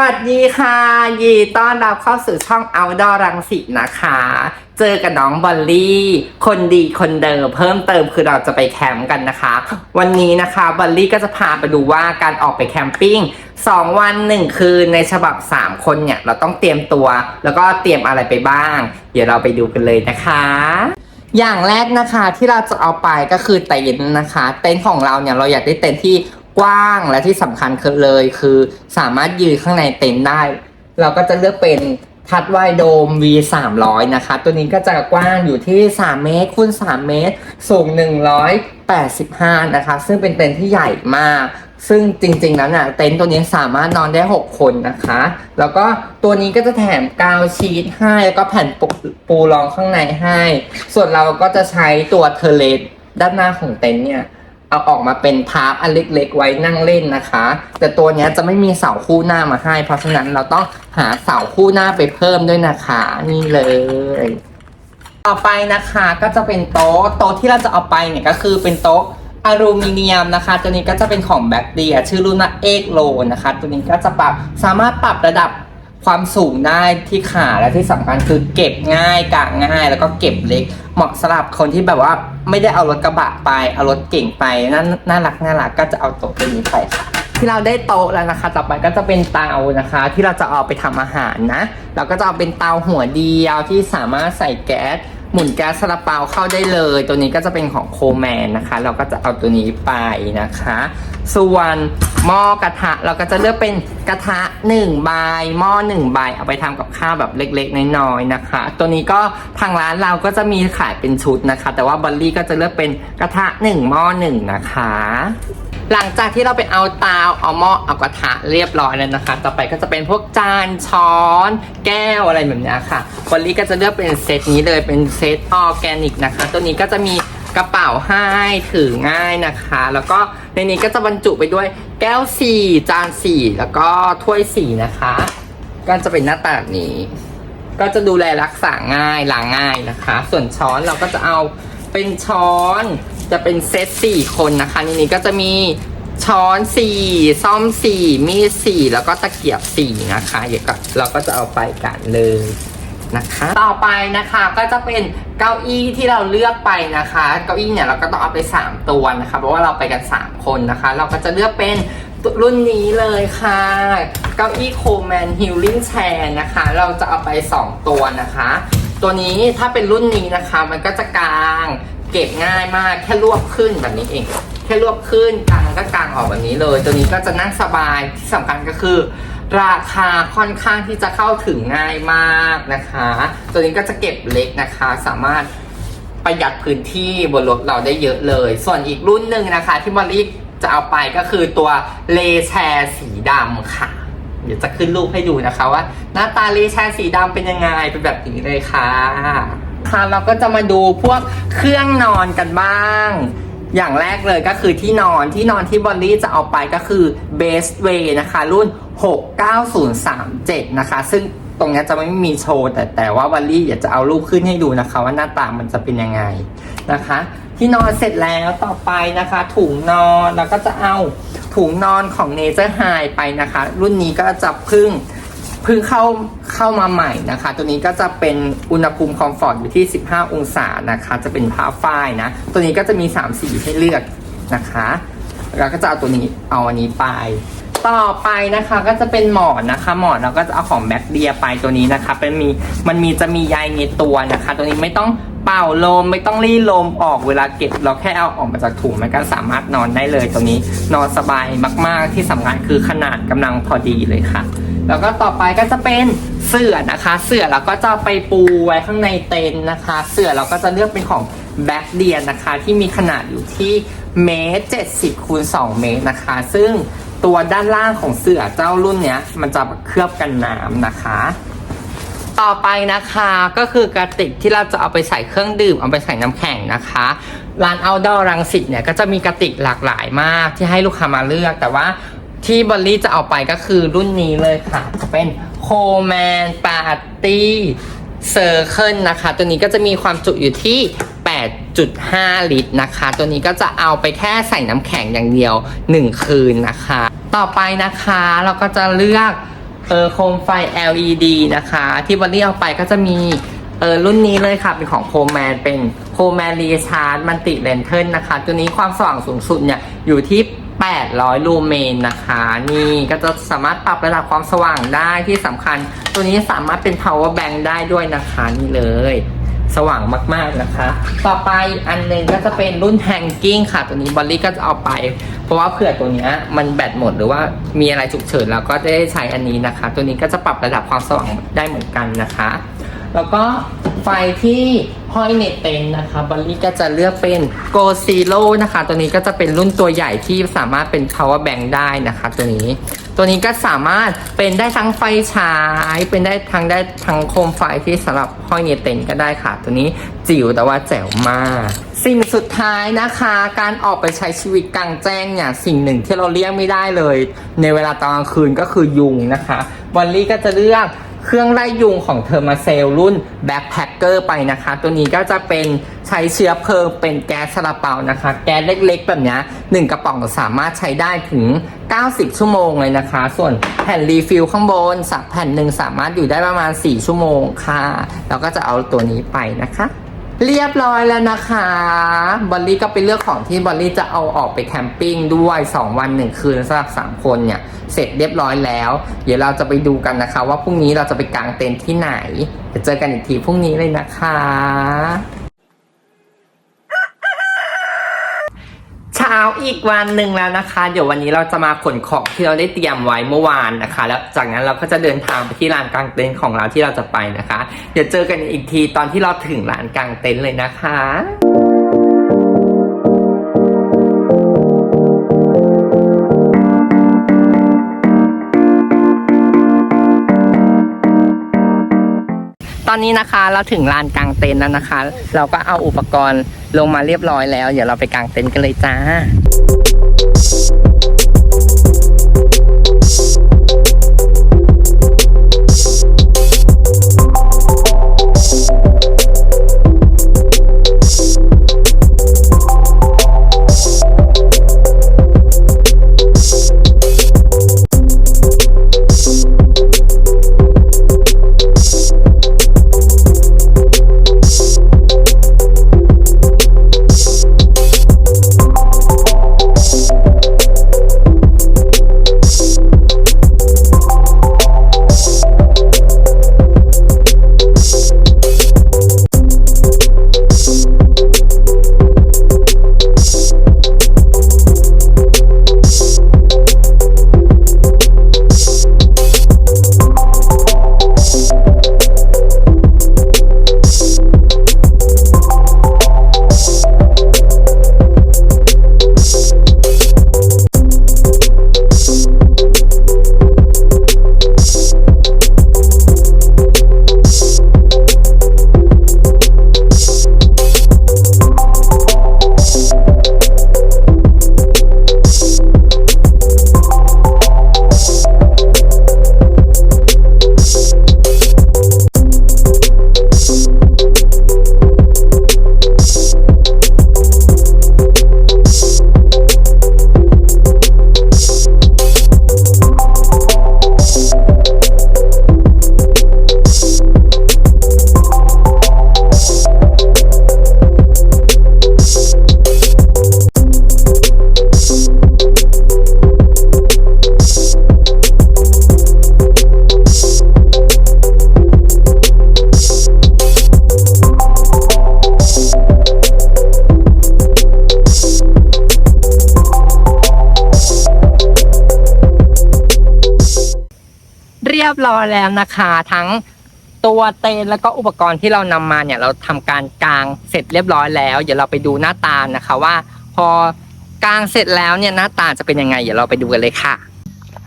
วัสดีค่ะยีต้อนรับเข้าสู่ช่อง Outdoor รังสิตนะคะ เจอกับน้องบอลลี่ คนดีคนเดิมเพิ่มเติมคือเราจะไปแคมป์กันนะคะ วันนี้นะคะบอลลี่ก็จะพาไปดูว่าการออกไปแคมปิ้ง2 วัน 1 คืนในฉบับ 3 คนเนี่ย เราต้องเตรียมตัว แล้วก็เตรียมอะไรไปบ้าง เดี๋ยวเราไปดูกันเลยนะคะอย่างแรกนะคะที่เราจะเอาไปก็คือเต็นท์นะคะ เต็นท์ของเราเนี่ยเราอยากได้เต็นท์ที่ กว้างและที่สำคัญคือเลยคือสามารถยืนข้างในเต็นท์ได้ เราก็จะเลือกเป็นทัดไวโดม V 3 0 0นะคะ ตัวนี้ก็จะกว้างอยู่ที่ 3 เมตรคูณ3เมตร สูง 185 นะคะ ซึ่งเป็นเต็นท์ที่ใหญ่มาก ซึ่งจริงๆแล้วเนี่ยเต็นท์ตัวนี้สามารถนอนได้ 6 คนนะคะ แล้วก็ตัวนี้ก็จะแถมกาวชีทให้ แล้วก็แผ่นปปูรองข้างในให้ ส่วนเราก็จะใช้ตัวเทเลสด้านหน้าของเต็นท์เนี่ย เอาออกมาเป็นทาร์ปอันเล็กๆ ไว้นั่งเล่นนะคะ แต่ตัวนี้จะไม่มีเสาคู่หน้ามาให้ เพราะฉะนั้นเราต้องหาเสาคู่หน้าไปเพิ่มด้วยนะคะ นี่เลยต่อไปนะคะก็จะเป็นโต๊ะโต๊ะที่เราจะเอาไปเนี่ยก็คือเป็นโต๊ะอลูมิเนียมนะคะ ตัวนี้ก็จะเป็นของแบคเดียชื่อรุ่นว่าเอกโลนะคะ ตัวนี้ก็จะปรับสามารถปรับระดับ ความสูงได้ที่ขาและที่สำคัญคือเก็บง่ายกางง่าย แล้วก็เก็บเล็ก เหมาะสำหรับคนที่แบบว่าไม่ได้เอารถกระบะไปเอารถเก่งไปน่าน่ารักน่ารักก็จะเอาโต๊ะตัวนี้ไปค่ะที่เราได้โต๊ะแล้วนะคะ ต่อไปก็จะเป็นเตานะคะ ที่เราจะเอาไปทำอาหารนะ เราก็จะเอาเป็นเตาหัวเดียวที่สามารถใส่แก๊ส หมุนแก๊สซาลาเปาเข้าได้เลย ตัวนี้ก็จะเป็นของโคแมนนะคะ เราก็จะเอาตัวนี้ไปนะคะ ส่วนหม้อกระทะเราก็จะเลือกเป็นกระทะ1ใบหม้อ1ใบเอาไปทำกับข้าวแบบเล็กๆ น้อยๆนะคะ ตัวนี้ก็ทางร้านเราก็จะมีขายเป็นชุดนะคะ แต่ว่าบัลลี่ก็จะเลือกเป็นกระทะ1หม้อ1นะคะ หลังจากที่เราไปเอาเตาเอาหม้อเอากระทะเรียบร้อยแล้วนะคะ ต่อไปก็จะเป็นพวกจานช้อน แก้วอะไรแบบนี้ค่ะวันนี้ก็จะเลือกเป็นเซตนี้เลยเป็นเซตออร์แกนิกนะคะ ตัวนี้ก็จะมีกระเป๋าให้ถือง่ายนะคะ แล้วก็ในนี้ก็จะบรรจุไปด้วยแก้วสี่จานสี่แล้วก็ถ้วยสี่นะคะ ก็จะเป็นหน้าตาแบบนี้ ก็จะดูแลรักษาง่ายล้างง่ายนะคะ ส่วนช้อนเราก็จะเอาเป็นช้อน จะเป็นเซตสี่คนนะคะในนี้ก็จะมีช้อนสี่ซ่อมสี่มีดสี่แล้วก็ตะเกียบสี่นะคะเดี๋ยวก็เราก็จะเอาไปกันเลยนะคะต่อไปนะคะก็จะเป็นเก้าอี้ที่เราเลือกไปนะคะ เก้าอี้เนี่ยเราก็ต้องเอาไป 3 ตัวนะคะ เพราะว่าเราไปกัน 3 คนนะคะ เราก็จะเลือกเป็นรุ่นนี้เลยค่ะ เก้าอี้โคแมนฮิลลิ่งแชร์นะคะ เราจะเอาไป 2 ตัวนะคะ ตัวนี้ถ้าเป็นรุ่นนี้นะคะ มันก็จะกลาง เก็บง่ายมากแค่รวบขึ้นแบบนี้เอง แค่รวบขึ้นกางก็กางออกแบบนี้เลย ตัวนี้ก็จะนั่งสบายที่สำคัญก็คือ ราคาค่อนข้างที่จะเข้าถึงง่ายมากนะคะ ตัวนี้ก็จะเก็บเล็กนะคะ สามารถประหยัดพื้นที่บนรถเราได้เยอะเลย ส่วนอีกรุ่นหนึ่งนะคะ ที่บอลลี่จะเอาไปก็คือตัวเลแชร์สีดำค่ะ เดี๋ยวจะขึ้นรูปให้ดูนะคะว่า หน้าตาเลแชร์สีดำเป็นยังไงเป็นแบบนี้เลยค่ะ ค่ะเราก็จะมาดูพวกเครื่องนอนกันบ้าง อย่างแรกเลยก็คือที่นอนที่นอนที่บอลลี่จะเอาไปก็คือ Best Way นะคะ รุ่น 69037 นะคะ ซึ่งตรงนี้จะไม่มีโชว์ แต่แต่ว่าบอลลี่อยากจะเอารูปขึ้นให้ดูนะคะ ว่าหน้าตามันจะเป็นยังไงนะคะ ที่นอนเสร็จแล้วต่อไปนะคะ ถุงนอนเราก็จะเอาถุงนอนของ Nature High ไปนะคะ รุ่นนี้ก็จะพึ่ง เพิ่งเข้าเข้ามาใหม่นะคะ ตัวนี้ก็จะเป็นอุณหภูมิคอมฟอร์ตอยู่ที่ 15 องศานะคะ จะเป็นผ้าฝ้ายนะ ตัวนี้ก็จะมี 3 สีให้เลือกนะคะแล้วก็จะเอาตัวนี้เอาอันนี้ไปต่อไปนะคะก็จะเป็นหมอนนะคะ หมอนเราก็จะเอาของแบคเดียไปตัวนี้นะคะ เป็นมีมันมีจะมีใยในตัวนะคะ ตัวนี้ไม่ต้องเป่าลมไม่ต้องรีลมออกเวลาเก็บ เราแค่เอาออกมาจากถุงมันก็สามารถนอนได้เลยตัวนี้นอนสบายมาก ๆที่สำคัญคือขนาดกำลังพอดีเลยค่ะ แล้วก็ต่อไปก็จะเป็นเสื่อนะคะ เสื่อเราก็จะไปปูไว้ข้างในเต็นท์นะคะ เสื่อเราก็จะเลือกเป็นของแบ็กเดียนนะคะ ที่มีขนาดอยู่ที่เมตรเจ็ดสิบคูณสองเมตรนะคะ ซึ่งตัวด้านล่างของเสื่อเจ้ารุ่นเนี้ย มันจะเคลือบกันน้ำนะคะ ต่อไปนะคะก็คือกระติกที่เราจะเอาไปใส่เครื่องดื่มเอาไปใส่น้ำแข็งนะคะร้านเอาดอรังสิตเนี่ยก็จะมีกระติกหลากหลายมากที่ให้ลูกค้ามาเลือก แต่ว่า ที่บอลลี่จะเอาไปก็คือรุ่นนี้เลยค่ะ จะเป็นโคแมนปาร์ตี้เซอร์เคิลนะคะ ตัวนี้ก็จะมีความจุอยู่ที่ 8.5 ลิตรนะคะ ตัวนี้ก็จะเอาไปแค่ใส่น้ำแข็งอย่างเดียว 1 คืนนะคะ ต่อไปนะคะเราก็จะเลือกเออโคมไฟ LED นะคะ ที่บอลลี่เอาไปก็จะมีเออรุ่นนี้เลยค่ะ เป็นของโคแมนเป็นโคแมนรีชาร์ดมันติเลนเทิลนะคะ ตัวนี้ความสว่างสูงสุดเนี่ยอยู่ที่ 800 ลูเมนนะคะ นี่ก็จะสามารถปรับระดับความสว่างได้ที่สำคัญ ตัวนี้สามารถเป็น power bank ได้ด้วยนะคะนี่เลย สว่างมากๆนะคะ ต่อไปอันหนึงก็จะเป็นรุ่น hanging ค่ะ ตัวนี้บอลลี่ก็จะเอาไป เพราะว่าเผื่อตัวนี้มันแบตหมดหรือว่ามีอะไรฉุกเฉินเราก็จะได้ใช้อันนี้นะคะ ตัวนี้ก็จะปรับระดับความสว่างได้เหมือนกันนะคะ แล้วก็ไฟที่ห้อยในเต็นท์นะคะบอลลี่ก็จะเลือกเป็น Go Zero นะคะ ตัวนี้ก็จะเป็นรุ่นตัวใหญ่ที่สามารถเป็น power bank ได้นะคะ ตัวนี้ ตัวนี้ก็สามารถเป็นได้ทั้งไฟฉาย เป็นได้ทั้งได้ทั้งโคมไฟที่สำหรับห้อยในเต็นท์ก็ได้ค่ะ ตัวนี้จิ๋วแต่ว่าแจ๋วมาก สิ่งสุดท้ายนะคะ การออกไปใช้ชีวิตกลางแจ้งเนี่ยสิ่งหนึ่งที่เราเลี่ยงไม่ได้เลย ในเวลาตอนกลางคืนก็คือยุงนะคะบอลลี่ก็จะเลือก เครื่องไล่ยุงของเทอร์มาเซลรุ่น Backpacker ไปนะคะ ตัวนี้ก็จะเป็นใช้เชื้อเพลิงเป็นแก๊สซาลาเปานะคะ แก๊สเล็กๆ แบบนี้หนึ่งกระป๋องสามารถใช้ได้ถึง 90 ชั่วโมงเลยนะคะ ส่วนแผ่นรีฟิลข้างบนสักแผ่นหนึ่งสามารถอยู่ได้ประมาณ 4 ชั่วโมงค่ะ แล้วก็จะเอาตัวนี้ไปนะคะ เรียบร้อยแล้วนะคะบอลลี่ก็ไปเลือกของที่บอลลี่จะเอาออกไปแคมปิ้งด้วย 2 วัน 1 คืนสำหรับ 3 คนเนี่ย เสร็จเรียบร้อยแล้ว เดี๋ยวเราจะไปดูกันนะคะ ว่าพรุ่งนี้เราจะไปกางเต็นท์ที่ไหนเดี๋ยวเจอกันอีกทีพรุ่งนี้เลยนะคะ เช้าอีกวันหนึ่งแล้วนะคะ เดี๋ยววันนี้เราจะมาขนของที่เราได้เตรียมไว้เมื่อวานนะคะ แล้วจากนั้นเราก็จะเดินทางไปที่ลานกลางเต็นท์ของเราที่เราจะไปนะคะ เดี๋ยวเจอกันอีกทีตอนที่เราถึงลานกลางเต็นท์เลยนะคะ อนนี้นะคะเราถึงลานกลางเต็นท์แล้วนะคะ เราก็เอาอุปกรณ์ลงมาเรียบร้อยแล้ว เดี๋ยวเราไปกางเต็นท์กันเลยจ้า เรียบร้อยแล้วนะคะ ทั้งตัวเตนแล้วก็อุปกรณ์ที่เรานำมาเนี่ยเราทำการกางเสร็จเรียบร้อยแล้ว เดี๋ยวเราไปดูหน้าตานะคะว่า พอกางเสร็จแล้วเนี่ยหน้าตาจะเป็นยังไง เดี๋ยวเราไปดูกันเลยค่ะ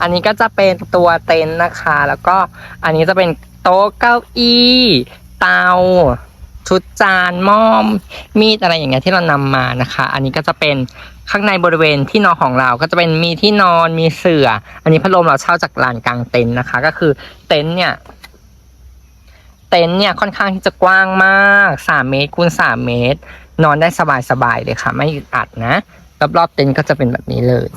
อันนี้ก็จะเป็นตัวเต็นท์นะคะ แล้วก็อันนี้จะเป็นโต๊ะเก้าอี้เตาชุดจานหม้อมมีดอะไรอย่างเงี้ยที่เรานำมานะคะ อันนี้ก็จะเป็น ข้างในบริเวณที่นอนของเราก็จะเป็นมีที่นอนมีเสื่อ อันนี้พัดลมเราเช่าจากลานกลางเต็นท์นะคะ ก็คือเต็นท์เนี่ยเต็นท์เนี่ยค่อนข้างที่จะกว้างมากสามเมตรคูณสามเมตร นอนได้สบายๆเลยค่ะ ไม่อึดอัดนะรอบๆเต็นท์ก็จะเป็นแบบนี้เลย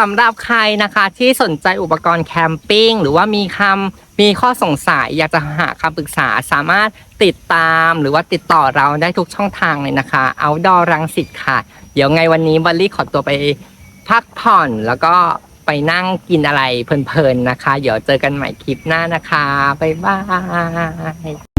สำหรับใครนะคะที่สนใจอุปกรณ์แคมปิ้งหรือว่ามีคำมีข้อสงสัยอยากจะหาคำปรึกษาสามารถติดตามหรือว่าติดต่อเราได้ทุกช่องทางเลยนะคะเอาดอรังสิตค่ะ เดี๋ยวไงวันนี้บัลลี่ขอตัวไปพักผ่อนแล้วก็ไปนั่งกินอะไรเพลินๆนะคะ เดี๋ยวเจอกันใหม่คลิปหน้านะคะ บ๊ายบาย